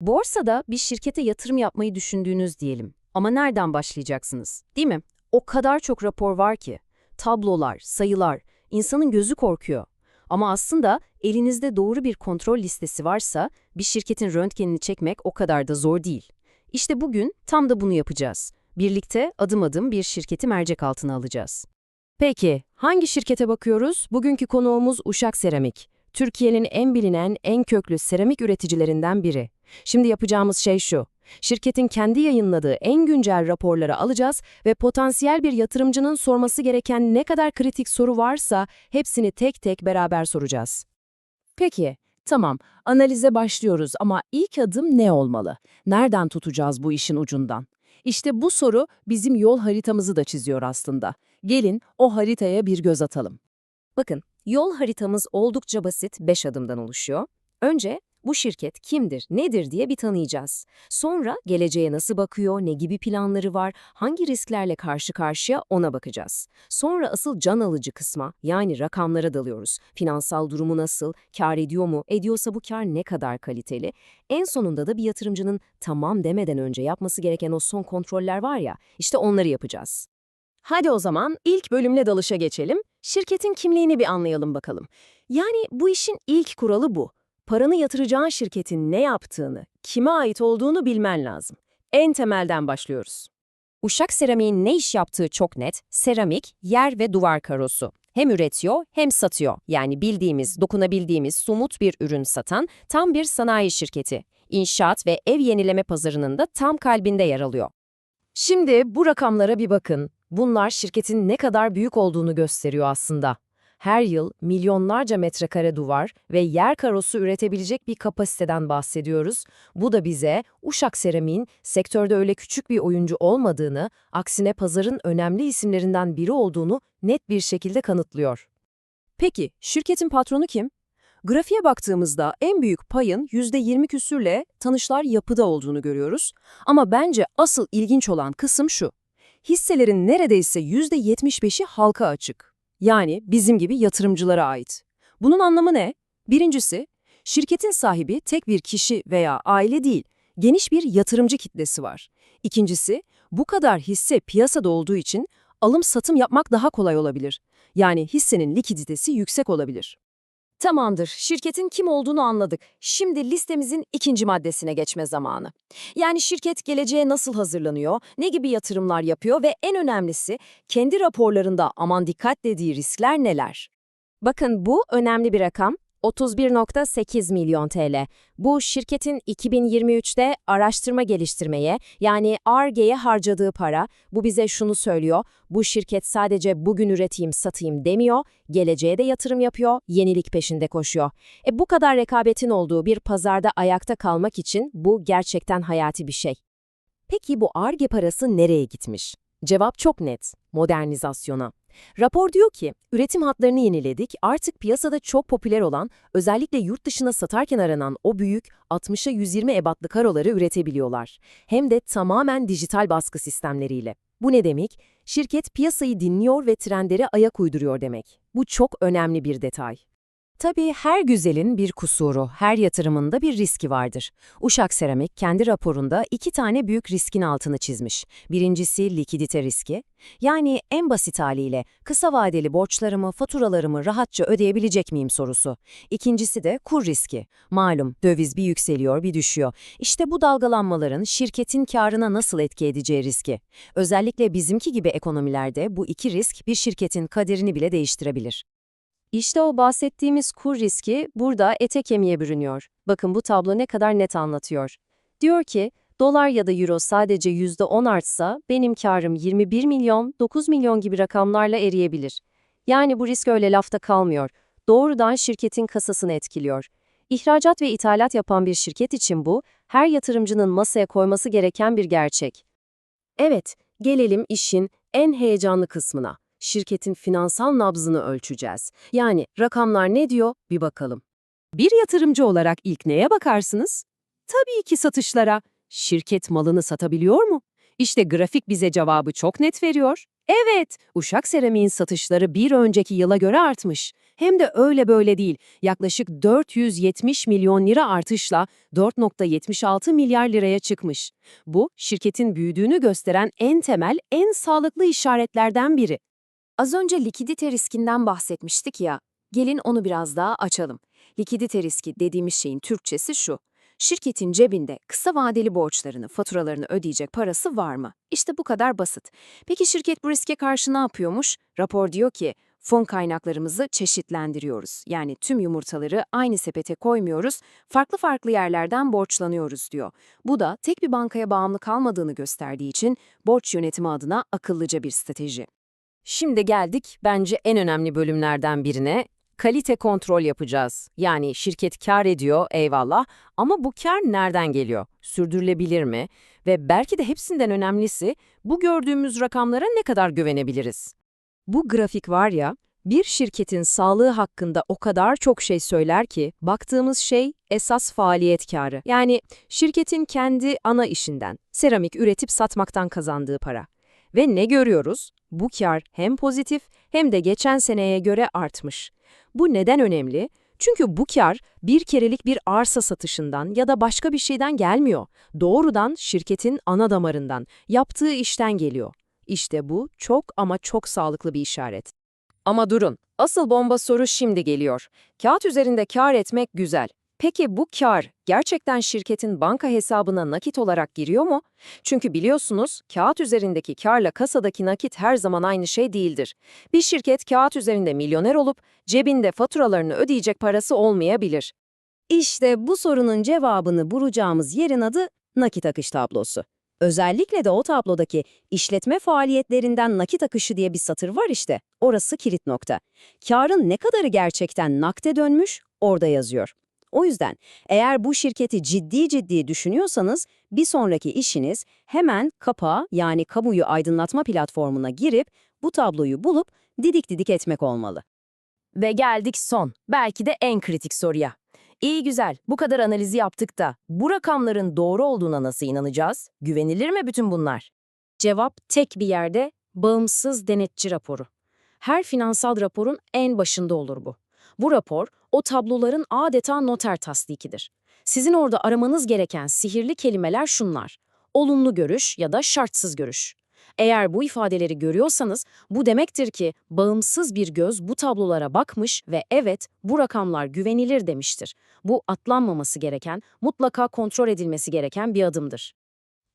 Borsada bir şirkete yatırım yapmayı düşündüğünüz diyelim. Ama nereden başlayacaksınız? Değil mi? O kadar çok rapor var ki. Tablolar, sayılar, insanın gözü korkuyor. Ama aslında elinizde doğru bir kontrol listesi varsa bir şirketin röntgenini çekmek o kadar da zor değil. İşte bugün tam da bunu yapacağız. Birlikte adım adım bir şirketi mercek altına alacağız. Peki, hangi şirkete bakıyoruz? Bugünkü konuğumuz Uşak Seramik. Türkiye'nin en bilinen, en köklü seramik üreticilerinden biri. Şimdi yapacağımız şey şu. Şirketin kendi yayınladığı en güncel raporları alacağız ve potansiyel bir yatırımcının sorması gereken ne kadar kritik soru varsa hepsini tek tek beraber soracağız. Peki, tamam. Analize başlıyoruz ama ilk adım ne olmalı? Nereden tutacağız bu işin ucundan? İşte bu soru bizim yol haritamızı da çiziyor aslında. Gelin o haritaya bir göz atalım. Bakın, yol haritamız oldukça basit 5 adımdan oluşuyor. Önce bu şirket kimdir, nedir diye bir tanıyacağız. Sonra geleceğe nasıl bakıyor, ne gibi planları var, hangi risklerle karşı karşıya ona bakacağız. Sonra asıl can alıcı kısma yani rakamlara dalıyoruz. Finansal durumu nasıl, kar ediyor mu, ediyorsa bu kar ne kadar kaliteli. En sonunda da bir yatırımcının tamam demeden önce yapması gereken o son kontroller var ya, işte onları yapacağız. Hadi o zaman ilk bölümle dalışa geçelim. Şirketin kimliğini bir anlayalım bakalım. Yani bu işin ilk kuralı bu. Paranı yatıracağın şirketin ne yaptığını, kime ait olduğunu bilmen lazım. En temelden başlıyoruz. Uşak Seramik'in ne iş yaptığı çok net. Seramik, yer ve duvar karosu. Hem üretiyor hem satıyor. Yani bildiğimiz, dokunabildiğimiz somut bir ürün satan tam bir sanayi şirketi. İnşaat ve ev yenileme pazarının da tam kalbinde yer alıyor. Şimdi bu rakamlara bir bakın. Bunlar şirketin ne kadar büyük olduğunu gösteriyor aslında. Her yıl milyonlarca metrekare duvar ve yer karosu üretebilecek bir kapasiteden bahsediyoruz. Bu da bize Uşak Seramik'in sektörde öyle küçük bir oyuncu olmadığını, aksine pazarın önemli isimlerinden biri olduğunu net bir şekilde kanıtlıyor. Peki, şirketin patronu kim? Grafiğe baktığımızda en büyük payın %20 küsürle tanışlar yapıda olduğunu görüyoruz. Ama bence asıl ilginç olan kısım şu. Hisselerin neredeyse %75'i halka açık. Yani bizim gibi yatırımcılara ait. Bunun anlamı ne? Birincisi, şirketin sahibi tek bir kişi veya aile değil, geniş bir yatırımcı kitlesi var. İkincisi, bu kadar hisse piyasada olduğu için alım-satım yapmak daha kolay olabilir. Yani hissenin likiditesi yüksek olabilir. Tamamdır, şirketin kim olduğunu anladık. Şimdi listemizin ikinci maddesine geçme zamanı. Yani şirket geleceğe nasıl hazırlanıyor, ne gibi yatırımlar yapıyor ve en önemlisi kendi raporlarında aman dikkat dediği riskler neler? Bakın bu önemli bir rakam. 31.8 milyon TL. Bu şirketin 2023'te araştırma geliştirmeye yani R&G'ye harcadığı para. Bu bize şunu söylüyor. Bu şirket sadece bugün üreteyim, satayım demiyor. Geleceğe de yatırım yapıyor, yenilik peşinde koşuyor. E bu kadar rekabetin olduğu bir pazarda ayakta kalmak için bu gerçekten hayati bir şey. Peki bu R&G parası nereye gitmiş? Cevap çok net. Modernizasyona. Rapor diyor ki, üretim hatlarını yeniledik, artık piyasada çok popüler olan, özellikle yurt dışına satarken aranan o büyük 60'a 120 ebatlı karoları üretebiliyorlar. Hem de tamamen dijital baskı sistemleriyle. Bu ne demek? Şirket piyasayı dinliyor ve trendlere ayak uyduruyor demek. Bu çok önemli bir detay. Tabii her güzelin bir kusuru, her yatırımında bir riski vardır. Uşak Seramik kendi raporunda iki tane büyük riskin altını çizmiş. Birincisi likidite riski. Yani en basit haliyle kısa vadeli borçlarımı, faturalarımı rahatça ödeyebilecek miyim sorusu. İkincisi de kur riski. Malum döviz bir yükseliyor bir düşüyor. İşte bu dalgalanmaların şirketin karına nasıl etki edeceği riski. Özellikle bizimki gibi ekonomilerde bu iki risk bir şirketin kaderini bile değiştirebilir. İşte o bahsettiğimiz kur riski burada ete kemiğe bürünüyor. Bakın bu tablo ne kadar net anlatıyor. Diyor ki, dolar ya da euro sadece %10 artsa benim karım 21 milyon, 9 milyon gibi rakamlarla eriyebilir. Yani bu risk öyle lafta kalmıyor. Doğrudan şirketin kasasını etkiliyor. İhracat ve ithalat yapan bir şirket için bu, her yatırımcının masaya koyması gereken bir gerçek. Evet, gelelim işin en heyecanlı kısmına şirketin finansal nabzını ölçeceğiz. Yani rakamlar ne diyor bir bakalım. Bir yatırımcı olarak ilk neye bakarsınız? Tabii ki satışlara. Şirket malını satabiliyor mu? İşte grafik bize cevabı çok net veriyor. Evet, Uşak Seramik'in satışları bir önceki yıla göre artmış. Hem de öyle böyle değil. Yaklaşık 470 milyon lira artışla 4.76 milyar liraya çıkmış. Bu, şirketin büyüdüğünü gösteren en temel, en sağlıklı işaretlerden biri. Az önce likidite riskinden bahsetmiştik ya, gelin onu biraz daha açalım. Likidite riski dediğimiz şeyin Türkçesi şu. Şirketin cebinde kısa vadeli borçlarını, faturalarını ödeyecek parası var mı? İşte bu kadar basit. Peki şirket bu riske karşı ne yapıyormuş? Rapor diyor ki, fon kaynaklarımızı çeşitlendiriyoruz. Yani tüm yumurtaları aynı sepete koymuyoruz, farklı farklı yerlerden borçlanıyoruz diyor. Bu da tek bir bankaya bağımlı kalmadığını gösterdiği için borç yönetimi adına akıllıca bir strateji. Şimdi geldik bence en önemli bölümlerden birine. Kalite kontrol yapacağız. Yani şirket kar ediyor eyvallah ama bu kar nereden geliyor? Sürdürülebilir mi? Ve belki de hepsinden önemlisi bu gördüğümüz rakamlara ne kadar güvenebiliriz? Bu grafik var ya, bir şirketin sağlığı hakkında o kadar çok şey söyler ki baktığımız şey esas faaliyet karı. Yani şirketin kendi ana işinden, seramik üretip satmaktan kazandığı para. Ve ne görüyoruz? Bu kar hem pozitif hem de geçen seneye göre artmış. Bu neden önemli? Çünkü bu kar bir kerelik bir arsa satışından ya da başka bir şeyden gelmiyor. Doğrudan şirketin ana damarından, yaptığı işten geliyor. İşte bu çok ama çok sağlıklı bir işaret. Ama durun, asıl bomba soru şimdi geliyor. Kağıt üzerinde kar etmek güzel. Peki bu kar gerçekten şirketin banka hesabına nakit olarak giriyor mu? Çünkü biliyorsunuz kağıt üzerindeki karla kasadaki nakit her zaman aynı şey değildir. Bir şirket kağıt üzerinde milyoner olup cebinde faturalarını ödeyecek parası olmayabilir. İşte bu sorunun cevabını bulacağımız yerin adı nakit akış tablosu. Özellikle de o tablodaki işletme faaliyetlerinden nakit akışı diye bir satır var işte. Orası kilit nokta. Karın ne kadarı gerçekten nakde dönmüş orada yazıyor. O yüzden eğer bu şirketi ciddi ciddi düşünüyorsanız bir sonraki işiniz hemen kapağa yani kamuyu aydınlatma platformuna girip bu tabloyu bulup didik didik etmek olmalı. Ve geldik son, belki de en kritik soruya. İyi güzel, bu kadar analizi yaptık da bu rakamların doğru olduğuna nasıl inanacağız? Güvenilir mi bütün bunlar? Cevap tek bir yerde bağımsız denetçi raporu. Her finansal raporun en başında olur bu. Bu rapor o tabloların adeta noter tasdikidir. Sizin orada aramanız gereken sihirli kelimeler şunlar. Olumlu görüş ya da şartsız görüş. Eğer bu ifadeleri görüyorsanız bu demektir ki bağımsız bir göz bu tablolara bakmış ve evet bu rakamlar güvenilir demiştir. Bu atlanmaması gereken, mutlaka kontrol edilmesi gereken bir adımdır.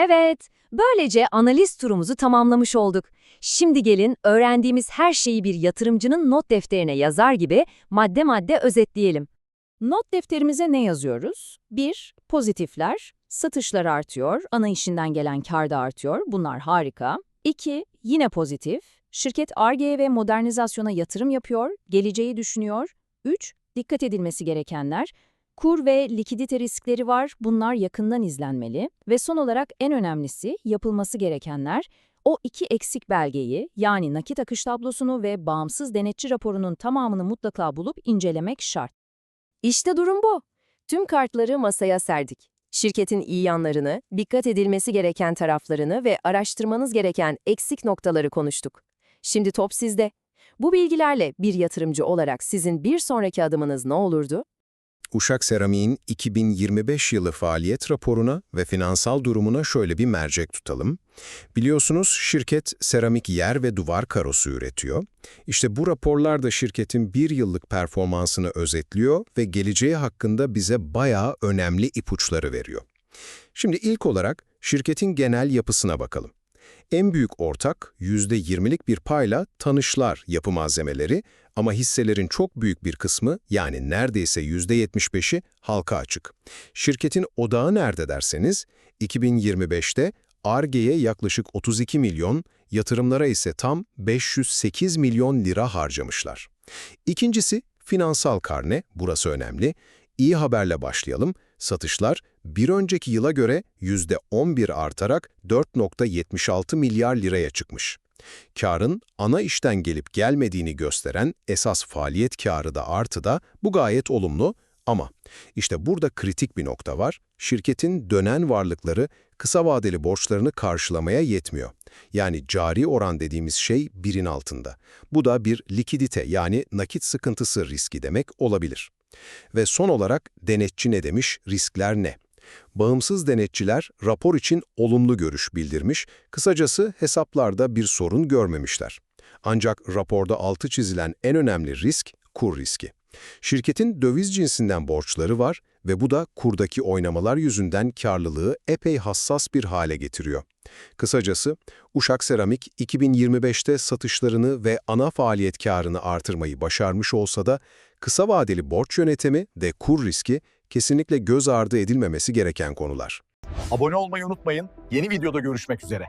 Evet, böylece analiz turumuzu tamamlamış olduk. Şimdi gelin öğrendiğimiz her şeyi bir yatırımcının not defterine yazar gibi madde madde özetleyelim. Not defterimize ne yazıyoruz? 1. Pozitifler. Satışlar artıyor, ana işinden gelen kar da artıyor. Bunlar harika. 2. Yine pozitif. Şirket Ar-Ge ve modernizasyona yatırım yapıyor, geleceği düşünüyor. 3. Dikkat edilmesi gerekenler. Kur ve likidite riskleri var, bunlar yakından izlenmeli. Ve son olarak en önemlisi yapılması gerekenler, o iki eksik belgeyi yani nakit akış tablosunu ve bağımsız denetçi raporunun tamamını mutlaka bulup incelemek şart. İşte durum bu. Tüm kartları masaya serdik. Şirketin iyi yanlarını, dikkat edilmesi gereken taraflarını ve araştırmanız gereken eksik noktaları konuştuk. Şimdi top sizde. Bu bilgilerle bir yatırımcı olarak sizin bir sonraki adımınız ne olurdu? Uşak Seramik'in 2025 yılı faaliyet raporuna ve finansal durumuna şöyle bir mercek tutalım. Biliyorsunuz şirket seramik yer ve duvar karosu üretiyor. İşte bu raporlar da şirketin bir yıllık performansını özetliyor ve geleceği hakkında bize bayağı önemli ipuçları veriyor. Şimdi ilk olarak şirketin genel yapısına bakalım. En büyük ortak %20'lik bir payla tanışlar yapı malzemeleri ama hisselerin çok büyük bir kısmı yani neredeyse %75'i halka açık. Şirketin odağı nerede derseniz 2025'te Ar-Ge'ye yaklaşık 32 milyon, yatırımlara ise tam 508 milyon lira harcamışlar. İkincisi finansal karne, burası önemli. İyi haberle başlayalım. Satışlar bir önceki yıla göre %11 artarak 4.76 milyar liraya çıkmış. Karın ana işten gelip gelmediğini gösteren esas faaliyet karı da artıda bu gayet olumlu Ama işte burada kritik bir nokta var. Şirketin dönen varlıkları kısa vadeli borçlarını karşılamaya yetmiyor. Yani cari oran dediğimiz şey birin altında. Bu da bir likidite yani nakit sıkıntısı riski demek olabilir. Ve son olarak denetçi ne demiş, riskler ne? Bağımsız denetçiler rapor için olumlu görüş bildirmiş, kısacası hesaplarda bir sorun görmemişler. Ancak raporda altı çizilen en önemli risk kur riski. Şirketin döviz cinsinden borçları var ve bu da kurdaki oynamalar yüzünden karlılığı epey hassas bir hale getiriyor. Kısacası, Uşak Seramik 2025'te satışlarını ve ana faaliyet karını artırmayı başarmış olsa da kısa vadeli borç yönetimi ve kur riski kesinlikle göz ardı edilmemesi gereken konular. Abone olmayı unutmayın. Yeni videoda görüşmek üzere.